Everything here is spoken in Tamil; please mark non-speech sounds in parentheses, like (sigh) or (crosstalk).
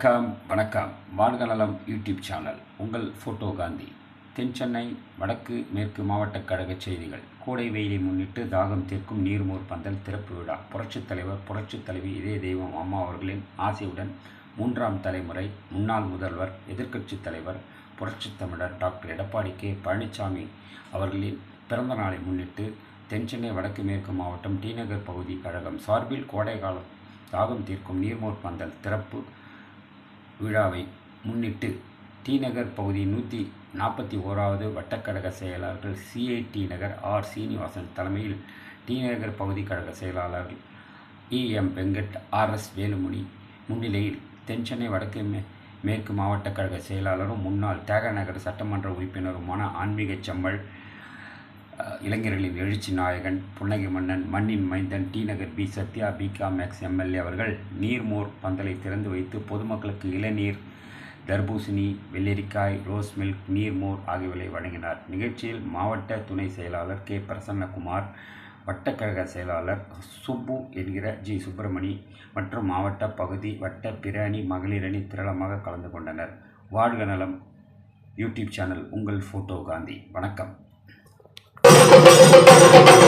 வணக்கம் வணக்கம். வாழ்க நலம் யூடியூப் சேனல். உங்கள் ஃபோட்டோ காந்தி. தென் சென்னை வடக்கு மேற்கு மாவட்ட கழக செய்திகள். கோடை வெயிலை முன்னிட்டு தாகம் தீர்க்கும் நீர்மோர் பந்தல் திறப்பு விழா. புரட்சித் தலைவர் புரட்சித் தலைவி இதய தெய்வம் அம்மா அவர்களின் ஆசையுடன் மூன்றாம் தலைமுறை முன்னாள் முதல்வர் எதிர்க்கட்சித் தலைவர் புரட்சித் தமிழர் டாக்டர் எடப்பாடி கே. பழனிசாமி அவர்களின் பிறந்த நாளை முன்னிட்டு தென் சென்னை வடக்கு மேற்கு மாவட்டம் டிநகர் பகுதி கழகம் சார்பில் கோடைக்காலம் தாகம் தீர்க்கும் நீர்மோர் பந்தல் திறப்பு விழாவை முன்னிட்டு டிநகர் பகுதி நூற்றி நாற்பத்தி ஓராவது வட்டக்கழக செயலாளர்கள் சிஐடி நகர் ஆர். சீனிவாசன் தலைமையில் டிநகர் பகுதி கழக செயலாளர்கள் E. M. Venkat R. S. Velumani முன்னிலையில் தென்சென்னை வடக்கு மே மேற்கு மாவட்ட கழக செயலாளரும் முன்னாள் தியாகநகர் சட்டமன்ற உறுப்பினருமான ஆன்மீக செம்மல் இளைஞர்களின் எழுச்சி நாயகன் புன்னகை மன்னன் மண்ணின் மைந்தன் டி நகர் பி சத்யா பி மேக்ஸ் எம்எல்ஏ அவர்கள் நீர்மோர் பந்தலை திறந்து வைத்து பொதுமக்களுக்கு இளநீர் தர்பூசணி வெள்ளரிக்காய் ரோஸ் மில்க் நீர்மோர் ஆகியவை வழங்கினார். நிகழ்ச்சியில் மாவட்ட துணை செயலாளர் கே. பிரசன்னகுமார் வட்டக்கழக செயலாளர் சுப்பு என்கிற ஜி. சுப்பிரமணி மற்றும் மாவட்ட பகுதி வட்ட பிராணி மகளிரணி திரளமாக கலந்து கொண்டனர். வாழ்க நலம். யூடியூப் சேனல் உங்கள் ஃபோட்டோ காந்தி. வணக்கம். Thank (laughs) you.